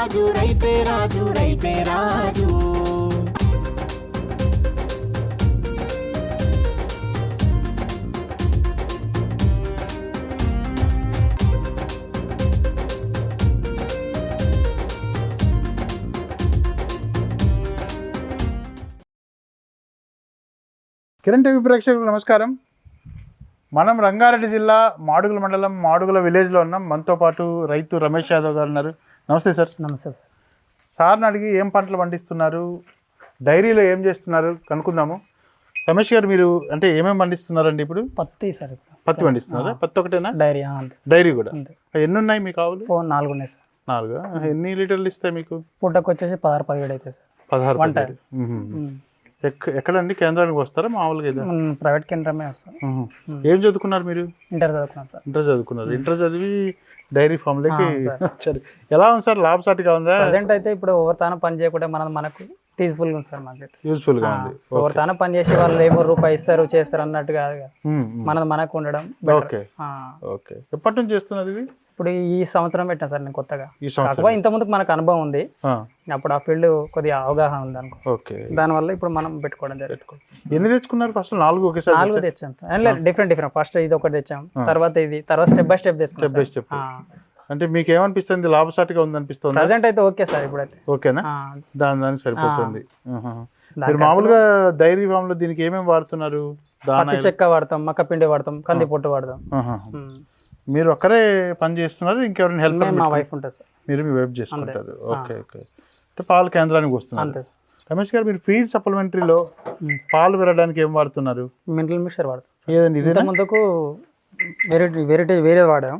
రాజు రైతే రాజు రైతే రాజు. కిరణ్ టీవీ ప్రేక్షకులకు నమస్కారం. మనం రంగారెడ్డి జిల్లా మాడుగుల మండలం మాడుగుల విలేజ్లో ఉన్నాం. మనతో పాటు రైతు రమేష్ యాదవ్ గారు ఉన్నారు. నమస్తే సార్. నమస్తే సార్. సార్ని అడిగి ఏం పంటలు పండిస్తున్నారు? డైరీలో ఏం చేస్తున్నారు? కనుక్కుందాము. రమేష్ గారు మీరు అంటే ఏమేమి పండిస్తున్నారండి ఇప్పుడు? పత్తి సార్ ఇప్పుడు పత్తి పండిస్తున్నారా? పత్తి ఒకటేనా? డైరీ అంతే. డైరీ కూడా. ఎన్ని ఉన్నాయి మీకు ఆవులు ఫోన్ నాలుగు ఉన్నాయి సార్. నాలుగు? ఎన్ని లీటర్లు ఇస్తాయి మీకు? పూటకు వచ్చేసి పదహారు పదిహేడు అవుతాయి సార్. పదహారు. ఎక్క- ఎక్కడండి? కేంద్రానికి వస్తారా? మామూలుగా ప్రైవేట్ కేంద్రమే వస్తాం. మ్మ్. ఏం చదువుకున్నారు మీరు? ఇంటర్ చదువుకున్నాం సార్. ఇంటర్ చదువుకున్నారు. ఇంటర్ చదివి డైరీ ఫామ్లోకి ఆ, సార్. వచ్చారు. ఎలా ఉంది సార్? లాభసాటిగా ఉందా? ప్రజెంట్ అయితే ఇప్పుడు ఓవర్తానం పని చేయకుండా మనం మనకు పీస్ఫుల్గా ఉంది సార్ మాకైతే. యూస్ఫుల్గా ఉంది. ఓవర్తానం పని చేసి వాళ్ళు ఏమో రూపాయి ఇస్తారు చేస్తారు అన్నట్టు కాదు. మనది మనకు ఉండడం. ఓకే. ఓకే. ఎప్పటి నుంచి చేస్తున్నారు ఇది? ఇప్పుడు ఈ సంవత్సరం పెట్టినా సార్ నేను కొత్తగా. కాకపోతే ఇంత ముందుకు మనకు అనుభవం ఉంది. అప్పుడు ఆ ఫీల్డ్ కొద్దిగా అవగాహన ఉంది అనుకో. దానివల్ల ఇప్పుడు మనం పెట్టుకోవడం జరిగింది ఎన్ని తెచ్చుకున్నారు ఫస్ట్ నాలుగు ఒకేసారి నాలుగు తెచ్చాం? డిఫరెంట్ డిఫరెంట్ ఫస్ట్ ఇది ఒకటి తెచ్చాం. తర్వాత ఇది. తర్వాత step by step step by step అంటే మీకు ఏమనిపిస్తుంది లాభసాటిగా ఉంది అనిపిస్తుంది ప్రజెంట్ అయితే ఓకే సార్ ఇప్పుడైతే. ఓకేనా? ఆ, దాని దానికి సరిపోతుంది. మీరు మామూలుగా డైరీ ఫామ్లో దీనికి ఏమేమి వాడుతున్నారు? పత్తి చెక్క వాడతాం మక్క పిండి వాడతాం. కంది పొట్టు వాడతాం. మీరు ఒక్కరే పని చేస్తున్నారు ఇంకెవరైనా హెల్ప్ మా వైఫ్ ఉంటుంది సార్. మీరు మీ వైపు చేసుకుంటారు. ఓకే ఓకే అంటే పాల కేంద్రానికి వస్తున్నారు. అంతే సార్. రమేష్ గారు మీరు ఫీడ్ సప్లిమెంటరీలో పాలు పెరగడానికి ఏం వాడుతున్నారు? మినరల్ మిక్సర్ వాడతాం ఏదండి ఇదే ముందుకు వెరైటీ వెరైటీ వేరే వాడాం.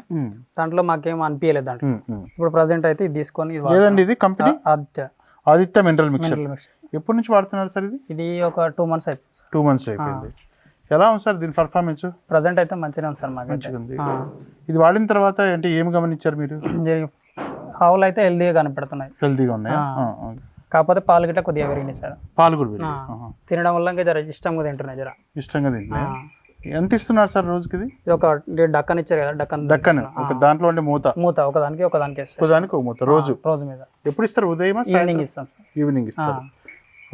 దాంట్లో మాకేం అనిపించలేదు దాంట్లో. ఇప్పుడు ప్రజెంట్ అయితే ఇది తీసుకొని. ఏదండి ఇది company Aditya. Aditya mineral mixer. ఎప్పటి నుంచి వాడుతున్నారు సార్ ఇది? ఇది ఒక టూ మంత్స్ అయిపోయింది టూ మంత్స్ అయిపోయింది. ఎలా ఉంది సార్ దీని పర్ఫార్మెన్స్ ప్రజెంట్ అయితే మంచిగా ఉంది సార్ ఉంది. ఆ. ఇది వాడిన తర్వాత అంటే ఏం గమనించారు మీరు? ఆవులు అయితే హెల్దీగా కనపడుతున్నాయి. హెల్తీగా ఉన్నాయా. కాకపోతే పాలు గిట్ట కొద్దిగా పెరిగినాయి సార్. పాలు కూడా. తినడం వల్ల ఇంకా జర ఇష్టంగా తింటున్నాయి జర. ఇష్టంగా తింటున్నాయి. ఎంత ఇస్తున్నారు సార్ రోజుకి ఇది ఒక డక్కన్ ఇచ్చారు కదా డక్కన్ దక్కన్ ఒక దాంట్లో ఉండే మూత. మూత ఒకదానికి ఒకదానికి వేస్తారు ఒకదానికి ఒక మూత రోజు. రోజు మీద. ఎప్పుడు ఇస్తారు? ఉదయం ఈవినింగ్ ఇస్తాం. ఈవినింగ్ ఇస్తారు.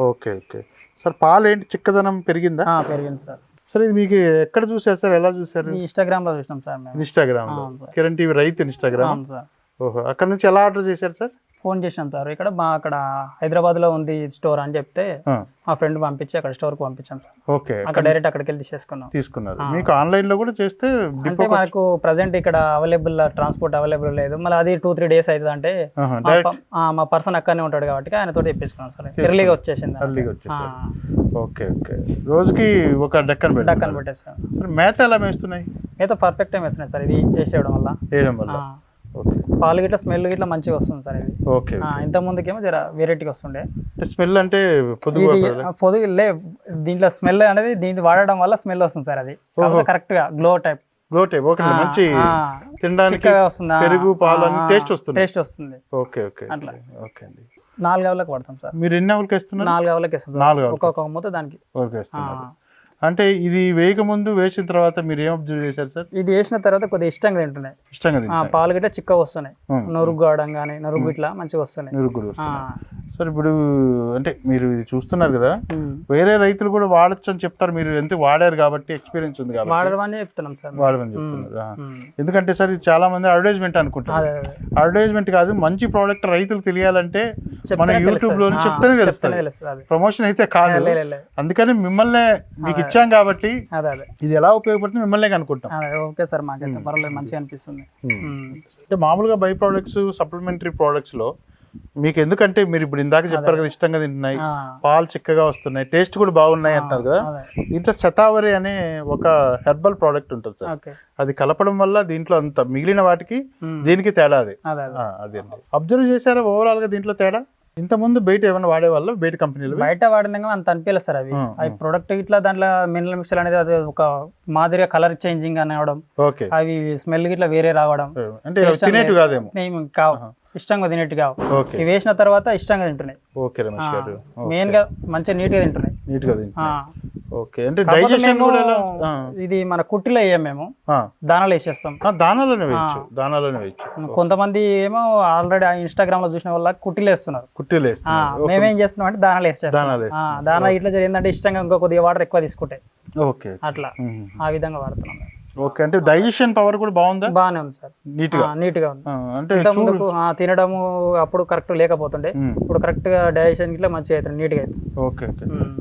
Okay okay. సార్ పాలు ఏంటి? చిక్కదనం పెరిగిందా? పెరిగింది సార్. సార్ ఇది మీకు ఎక్కడ చూసారు సార్? ఎలా చూసారు ఇన్స్టాగ్రామ్లో చూసినాం సార్ మేము. ఇన్స్టాగ్రామ్లో. అవును సార్. కిరణ్ టీవీ రైతు ఇన్స్టాగ్రామ్ అవును సార్. ఓహో అక్కడ నుంచి ఎలా ఆర్డర్ చేశారు సార్? ఫోన్ చేసినాం సార్. ఇక్కడ మా అక్కడ హైదరాబాద్లో ఉంది స్టోర్ అని చెప్తే ఆ, మా ఫ్రెండ్ పంపించి అక్కడ స్టోర్కి పంపించాం సార్. ఓకే. అక్కడ డైరెక్ట్ అక్కడికి వెళ్ళి తీసేసుకున్నాం తీసుకున్నారు. మీకు ఆన్లైన్లో కూడా చేస్తే అంటే మనకు ప్రజెంట్ ఇక్కడ అవైలబుల్ ట్రాన్స్పోర్ట్ అవైలబుల్ లేదు. మళ్ళీ అది టూ త్రీ డేస్ అవుతుంది అంటే ఆహా, మా ప- ఆ, మా పర్సన్ అక్కడనే ఉంటాడు కాబట్టి ఆయనతో తెప్పించుకున్నాం సార్. ఎర్లీగా వచ్చేసింది. వచ్చేసారు. Okay okay. రోజుకి ఒక డక్కన్ డక్కన్ పెట్టారు పెట్టేస్తాం. సార్ మేత ఎలా మేస్తున్నాయి? మిగతా పర్ఫెక్ట్ టైం వేస్తున్నాయి సార్ ఇది వేసేయడం వల్ల. వేయడం వల్ల. పాలు గిట్ల స్మెల్ గిట్ల మంచిగా వస్తుంది సార్ ఇది. ఓకే ఇంత ముందుకేమో జర వెరైటీగా వస్తుండే. స్మెల్ అంటే పొదుగు లే దీంట్లో స్మెల్ అనేది దీంట్లో వాడడం వల్ల స్మెల్ వస్తుంది సార్ అది. కరెక్ట్గా గ్లో టైప్ గ్లోటే ఓకే మంచి తినడానికి వస్తుంది? పెరుగు పాలు టేస్ట్ వస్తుంది. టేస్ట్ వస్తుంది. Okay okay. అట్లా. ఓకే అండి. నాలుగు అవలకు వాడతాం సార్. మీరు ఎన్ని ఆవులకి వేస్తున్నారు? నాలుగు అవలకి వేస్తాం. నాలుగు. ఒక్కొక్క మూత దానికి. అంటే ఇది వేయక ముందు వేసిన తర్వాత మీరు ఏం అబ్జర్వ్ చేశారు సార్? ఇది వేసిన తర్వాత కొద్దిగా ఇష్టంగా తింటున్నాయి. ఇష్టంగా పాలు గిట్ట చిక్కగా వస్తున్నాయి. నొరుగు కావడం కానీ నొరుగు ఇట్లా మంచిగా వస్తున్నాయి. సార్ ఇప్పుడు అంటే మీరు ఇది చూస్తున్నారు కదా. వేరే రైతులు కూడా వాడచ్చు అని చెప్తారు. మీరు ఎంత వాడారు కాబట్టి ఎక్స్పీరియన్స్ ఉంది కాబట్టి. చెప్తున్నాం సార్. వాడమని చెప్తున్నారు. ఎందుకంటే సార్ ఇది చాలా మంది అడ్వర్టైజ్మెంట్ అనుకుంటారు. అడ్వర్టైజ్మెంట్ కాదు మంచి ప్రోడక్ట్ రైతులకు తెలియాలంటే మన యూట్యూబ్. లో చెప్తేనే తెలుస్తుంది. ప్రమోషన్ అయితే కాదు. అందుకని మిమ్మల్ని మీకు ఇచ్చాం కాబట్టి ఇది ఎలా ఉపయోగపడుతుంది మిమ్మల్ని అనుకుంటాం అదే ఓకే సార్ మాకైతే పర్వాలేదు మంచిగా అనిపిస్తుంది. అంటే మామూలుగా బై ప్రోడక్ట్స్ సప్లిమెంటరీ ప్రోడక్ట్స్లో మీకు ఎందుకంటే మీరు ఇప్పుడు ఇందాక చెప్పారు కదా ఇష్టంగా తింటున్నాయి పాలు చిక్కగా వస్తున్నాయి టేస్ట్ కూడా బాగున్నాయి అంటారు కదా. దీంట్లో శతావరి అనే ఒక హెర్బల్ ప్రోడక్ట్ ఉంటుంది సార్. అది కలపడం వల్ల దీంట్లో అంత మిగిలిన వాటికి. దీనికి తేడా అది. అదే అబ్జర్వ్ చేశారా ఓవరాల్గా దీంట్లో తేడా? ఇంత ముందు బయట ఏమైనా వాడే వాళ్ళ? బయట కంపెనీలు బయట వాడినాక అంత అనిపించలేదు సార్ అవి. అవి ప్రొడక్ట్ ఇట్లా దాంట్లో మినరల్ మిక్సర్ అనేది అది ఒక మాదిరిగా కలర్ చేంజింగ్ అని అవడం అవి స్మెల్ గిట్లా వేరే రావడం. అంటే కావు. ఇష్టంగా తినేట్టు కావు. ఇవి వేసిన తర్వాత ఇష్టంగా తింటున్నాయి. మెయిన్గా మంచిగా నీట్గా తింటున్నాయి. నీట్గా తింటు ఆ. ఓకే. అంటే డైజెషన్ కూడా. ఇది మన కుట్టిలో వేయం మేము. దానాలు వేసేస్తాం. ఆ, దానాలోనే వేయచ్చు. దానాలోనే వేయచ్చు. కొంతమంది ఏమో ఆల్రెడీ ఇన్స్టాగ్రామ్లో చూసిన వాళ్ళ కుట్టిలు వేస్తున్నారు. కుట్టీలు వేస్తున్నారు. మేమేం చేస్తున్నాం అంటే దానాలు వేసేస్తాం. దానాలు ఇట్లా ఏంటంటే ఇష్టంగా ఇంకో కొద్దిగా వాటర్ ఎక్కువ తీసుకుంటాయి ఓకే. అట్లా. ఆ విధంగా వాడుతున్నాం. ఓకే అంటే డైజెషన్ పవర్ కూడా బాగుందా? బాగానే ఉంది సార్. నీట్గా? నీట్గా ఉంది. అంటే ఇంత ముందుకు ఆ, తినడము అప్పుడు కరెక్ట్ లేకపోతుండే. ఇప్పుడు కరెక్ట్గా డైజెషన్ ఇట్లా మంచిగా అవుతుంది నీట్గా అవుతుంది ఓకే.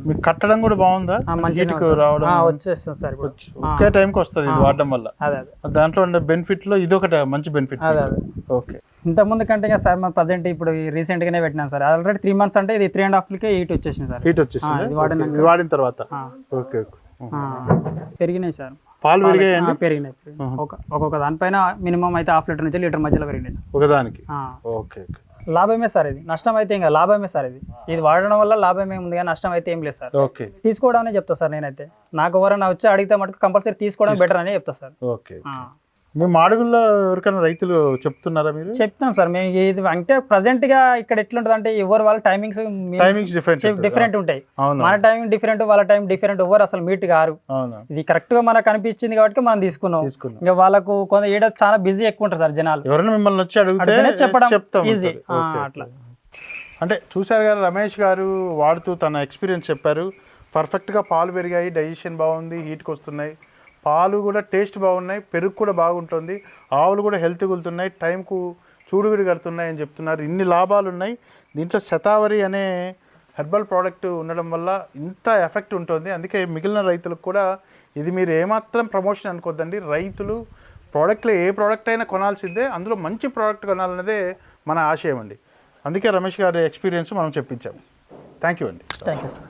మీకు కట్టడం కూడా బాగుందా? సార్. రావడం? వచ్చేస్తుంది సార్ ఇప్పుడు. ఒకే టైంకి వస్తుంది ఇది వాడడం వల్ల. అదే దాంట్లో ఉండే బెనిఫిట్లో ఇది ఒకటి మంచి బెనిఫిట్ అదే అదే. ఓకే. ఇంత ముందు కంటే సార్ మన ప్రజెంట్ ఇప్పుడు రీసెంట్ గానే పెట్టినాం సార్. ఆల్రెడీ త్రీ మంత్స్ అంటే ఇది త్రీ అండ్ హాఫ్ కే హీట్ వచ్చేసింది సార్. హీట్ వచ్చేసింది? వాడిన తర్వాత. ఓకే పెరిగినాయి సార్. పాలు పెరిగాయండి పెరిగినాయి. ఒక ఒక్కొక్క దానిపైన మినిమం అయితే హాఫ్ లీటర్ నుంచి లీటర్ మధ్యలో పెరిగినాయి సార్. ఒకదానికి. ఓకే లాభమే సార్ ఇది. నష్టం అయితే ఇంకా లాభమే సార్ ఇది. ఇది వాడడం వల్ల లాభమే ఉంది కానీ నష్టం అయితే ఏం లేదు సార్. ఓకే. తీసుకోవడం చెప్తా సార్ నేనైతే. నాకు ఎవరైనా వచ్చి అడిగితే మటుకు కంపల్సరీ తీసుకోవడం బెటర్ అని చెప్తా సార్. ఓకే ఆ. మీ మాడుగుల్లో ఎవరికైనా రైతులు చెప్తున్నారా మీరు? చెప్తాం సార్. మేము ఇది అంటే ప్రజెంట్గా ఇక్కడ ఎట్లుంటది అంటే ఎవరు వాళ్ళ టైమింగ్స్ టైమింగ్స్ డిఫరెంట్ డిఫరెంట్ ఉంటాయి. మన టైమింగ్ డిఫరెంట్ వాళ్ళ టైం డిఫరెంట్ ఎవరు అసలు మీట్ గారు అవును? ఇది కరెక్ట్గా మనకు అనిపించింది కాబట్టి మనం తీసుకున్నాం. ఇంకా వాళ్ళకు కొంత ఈడ చాలా బిజీ ఎక్కువ ఉంటారు సార్ జనాలు. ఎవరైనా మిమ్మల్ని వచ్చి అడిగితే చెప్పడం ఈజీ అట్లా. అంటే చూశారు కదా రమేష్ గారు వాడుతూ తన ఎక్స్పీరియన్స్ చెప్పారు. పర్ఫెక్ట్గా పాలు పెరిగాయి డైజెషన్ బాగుంది హీట్కి వస్తున్నాయి. పాలు కూడా టేస్ట్ బాగున్నాయి పెరుగు కూడా బాగుంటుంది ఆవులు కూడా హెల్త్ గులుతున్నాయి టైంకు చూడుగుడి కడుతున్నాయి అని చెప్తున్నారు. ఇన్ని లాభాలు ఉన్నాయి దీంట్లో శతావరి అనే హెర్బల్ ప్రోడక్ట్ ఉండడం వల్ల ఇంత ఎఫెక్ట్ ఉంటుంది. అందుకే మిగిలిన రైతులకు కూడా ఇది మీరు ఏమాత్రం ప్రమోషన్ అనుకోద్దండి. రైతులు ప్రోడక్ట్లో ఏ ప్రోడక్ట్ అయినా కొనాల్సిందే. అందులో మంచి ప్రోడక్ట్ కొనాలన్నదే మన ఆశయం అండి. అందుకే రమేష్ గారి ఎక్స్పీరియన్స్ మనం చెప్పించాము. థ్యాంక్ యూ అండి. Thank you sir.